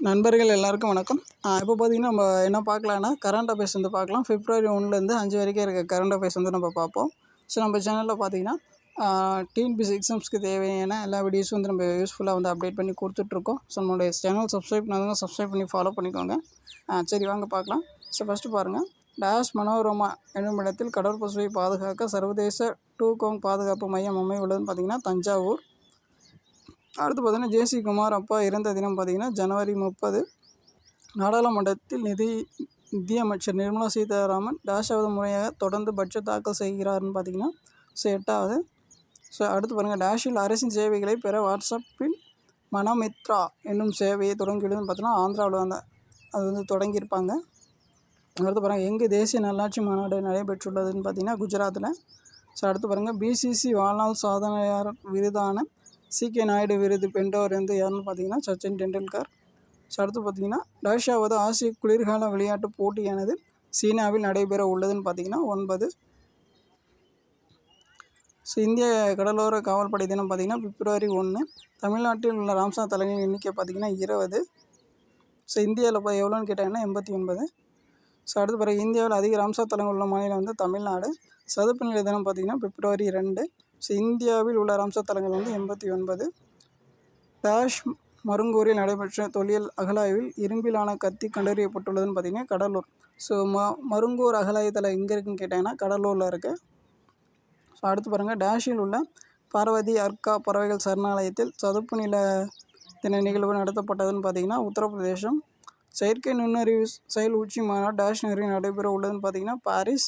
நண்பர்கள் எல்லாருக்கும் வணக்கம். இப்போ பார்த்தீங்கன்னா நம்ம என்ன பார்க்கலான்னா கரண்ட் அஃபேர்ஸ் வந்து பார்க்கலாம். ஃபிப்ரவரி ஒன்றுலேருந்து அஞ்சு வரைக்கும் இருக்க கரண்ட் அஃபேர்ஸ் வந்து நம்ம பார்ப்போம். ஸோ நம்ம சேனலில் பார்த்தீங்கன்னா டிஎன்பிசி எக்ஸாம்ஸ்க்கு தேவையான எல்லா வீடியோஸும் வந்து நம்ம யூஸ்ஃபுல்லாக வந்து அப்டேட் பண்ணி கொடுத்துட்ருக்கோம். ஸோ நம்மளுடைய சேனல் சப்ஸ்கிரைப் பண்ணாதவங்க சப்ஸ்கிரைப் பண்ணி ஃபாலோ பண்ணிக்கோங்க. சரி வாங்க பார்க்கலாம். ஸோ ஃபஸ்ட்டு பாருங்கள் டேஷ் மனோரமா என்னும் இடத்தில் கடற்பசுவை பாதுகாக்க சர்வதேச டூகோங் பாதுகாப்பு மையம் அமைவுள்ளதுன்னு பார்த்தீங்கன்னா தஞ்சாவூர். அடுத்து பார்த்தீங்கன்னா ஜேசி குமார் அப்பா இறந்த தினம் பார்த்தீங்கன்னா ஜனவரி முப்பது. நாடாளுமன்றத்தில் நிதி நிதியமைச்சர் நிர்மலா சீதாராமன் டேஷாவது முறையாக தொடர்ந்து பட்ஜெட் தாக்கல் செய்கிறார்னு பார்த்தீங்கன்னா ஸோ எட்டாவது. ஸோ அடுத்து பாருங்கள் டேஷில் அரசின் சேவைகளை பெற வாட்ஸ்அப்பில் மனமித்ரா என்னும் சேவையை தொடங்கியுள்ளதுன்னு பார்த்தீங்கன்னா ஆந்திராவில் வந்து அது வந்து தொடங்கியிருப்பாங்க. அடுத்து பாருங்கள் எங்கே தேசிய நல்லாட்சி மாநாடு நடைபெற்றுள்ளதுன்னு பார்த்தீங்கன்னா குஜராத்தில். ஸோ அடுத்து பாருங்கள் பிசிசி வாழ்நாள் சாதனையாளர் விருதான சிகே நாயுடு விருது பெற்றவர் வந்து யாருன்னு பார்த்தீங்கன்னா சச்சின் டெண்டுல்கர். ஸோ அடுத்து பார்த்தீங்கன்னா ரஷ்யாவது ஆசிய குளிர்கால விளையாட்டு போட்டியானது சீனாவில் நடைபெற உள்ளதுன்னு பார்த்தீங்கன்னா ஒன்பது. ஸோ இந்திய கடலோர காவல்படை தினம் பார்த்தீங்கன்னா பிப்ரவரி ஒன்று. தமிழ்நாட்டில் உள்ள ராம்சா தலைமையின் எண்ணிக்கை பார்த்தீங்கன்னா இருபது. ஸோ இந்தியாவில் இப்போ எவ்வளோன்னு கேட்டாங்கன்னா எண்பத்தி ஒன்பது. ஸோ அடுத்து பிறகு இந்தியாவில் அதிக ராம்சா தலங்கள் உள்ள மாநிலம் வந்து தமிழ்நாடு. சதுப்பு நிலை தினம் பார்த்தீங்கன்னா பிப்ரவரி ரெண்டு. ஸோ இந்தியாவில் உள்ள ராம்சர் தலங்கள் வந்து எண்பத்தி ஒன்பது. டேஷ் மருங்கூரில் நடைபெற்ற தொழில் அகழாய்வில் இரும்பிலான கத்தி கண்டறியப்பட்டுள்ளதுன்னு பார்த்தீங்கன்னா கடலூர். ஸோ ம மருங்கூர் அகழாய்வு எங்கே இருக்குன்னு கேட்டாங்கன்னா கடலூரில் இருக்குது ஸோ அடுத்து பாருங்கள் டேஷில் உள்ள பார்வதி அர்க்கா பறவைகள் சரணாலயத்தில் சதுப்பு நில தின நிகழ்வு நடத்தப்பட்டதுன்னு பார்த்தீங்கன்னா உத்தரப்பிரதேசம். செயற்கை நுண்ணறிவு செயல் உச்சி மாநாடு டேஷ் நகரில் நடைபெற உள்ளதுன்னு பார்த்தீங்கன்னா பாரிஸ்.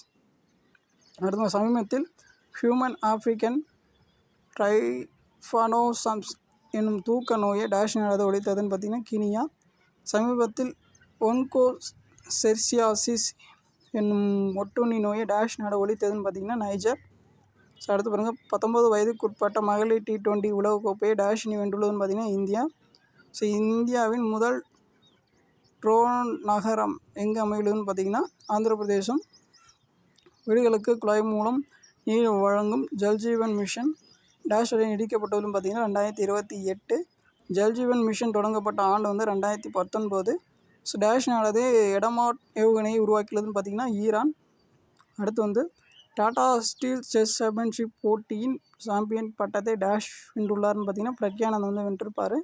அடுத்த சமீபத்தில் ஹியூமன் ஆஃப்ரிக்கன் ட்ரைஃபனோசம்ஸ் என்னும் தூக்க நோயை டேஷ் நாடு ஒழித்ததுன்னு பார்த்தீங்கன்னா கினியா சமீபத்தில் ஒன்கோ செர்சியாசிஸ் என்னும் ஒட்டுண்ணி நோயை டேஷ் நாடு ஒழித்ததுன்னு பார்த்தீங்கன்னா நைஜர். ஸோ அடுத்து பாருங்கள் பத்தொம்பது வயதுக்குட்பட்ட மகளிர் டி டுவெண்ட்டி உலகக்கோப்பையை டேஷினி வென்றுள்ளதுன்னு பார்த்தீங்கன்னா இந்தியா. ஸோ இந்தியாவின் முதல் ட்ரோன் நகரம் எங்கே அமையுள்ளதுன்னு பார்த்தீங்கன்னா ஆந்திர பிரதேசம் வீடுகளுக்கு குழாய் மூலம் வழங்கும் ஜல்ஜீவன் மிஷன் டேஷ் வரை நீடிக்கப்பட்டதுன்னு பார்த்தீங்கன்னா ரெண்டாயிரத்தி இருபத்தி எட்டு ஜல்ஜீவன் மிஷன் தொடங்கப்பட்ட ஆண்டு வந்து ரெண்டாயிரத்தி பத்தொன்பது. ஸோ டேஷ் நானது எடமாட் ஏவுகணையை உருவாக்கியுள்ளதுன்னு பார்த்தீங்கன்னா ஈரான். அடுத்து வந்து டாடா ஸ்டீல் செஸ் சாம்பியன்ஷிப் போட்டியின் சாம்பியன் பட்டத்தை டேஷ் வென்றுள்ளார்னு பார்த்தீங்கன்னா பிரக்யானந்த் வந்து வென்றிருப்பார்.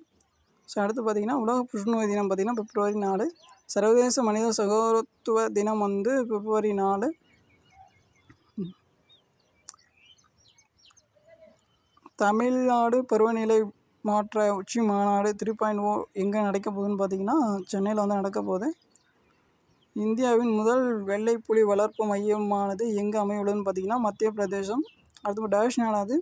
ஸோ அடுத்து பார்த்தீங்கன்னா உலக புற்றுநோய் தினம் பார்த்தீங்கன்னா பிப்ரவரி நாலு. சர்வதேச மனித சகோதரத்துவ தினம் வந்து பிப்ரவரி நாலு. தமிழ்நாடு பருவநிலை மாற்ற உச்சி மாநாடு த்ரீ பாயிண்ட் ஓ எங்கே நடக்க போகுதுன்னு பார்த்தீங்கன்னா சென்னையில் வந்து நடக்க போகுது. இந்தியாவின் முதல் வெள்ளை புலி வளர்ப்பு மையமானது எங்கே அமையுள்ளதுன்னு பார்த்தீங்கன்னா மத்திய பிரதேசம். அடுத்து டேஷ் நாடாது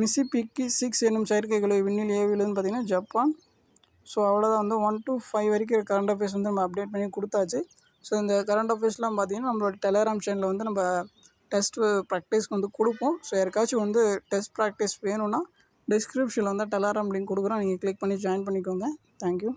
மிசிபிக்கி சிக்ஸ் என்னும் செயற்கைகளை விண்ணில் ஏவியுள்ளதுன்னு பார்த்தீங்கன்னா ஜப்பான். ஸோ அவ்வளோதான் வந்து ஒன் டு ஃபைவ் வரைக்கும் கரண்ட் அஃபேர்ஸ் வந்து நம்ம அப்டேட் பண்ணி கொடுத்தாச்சு. ஸோ இந்த கரண்ட் அஃபேர்ஸ்லாம் பார்த்தீங்கன்னா நம்மளோட டெலகிராம் சேனலில் வந்து நம்ம டெஸ்ட்டு ப்ராக்டிஸ்க்கு வந்து கொடுப்போம். ஸோ யாருக்காச்சும் வந்து டெஸ்ட் ப்ராக்டிஸ் வேணும்னா டிஸ்கிரிப்ஷனில் வந்து டெலகிராம் லிங்க் கொடுக்குறோம். நீங்கள் க்ளிக் பண்ணி ஜாயின் பண்ணிக்கோங்க. தேங்க்யூ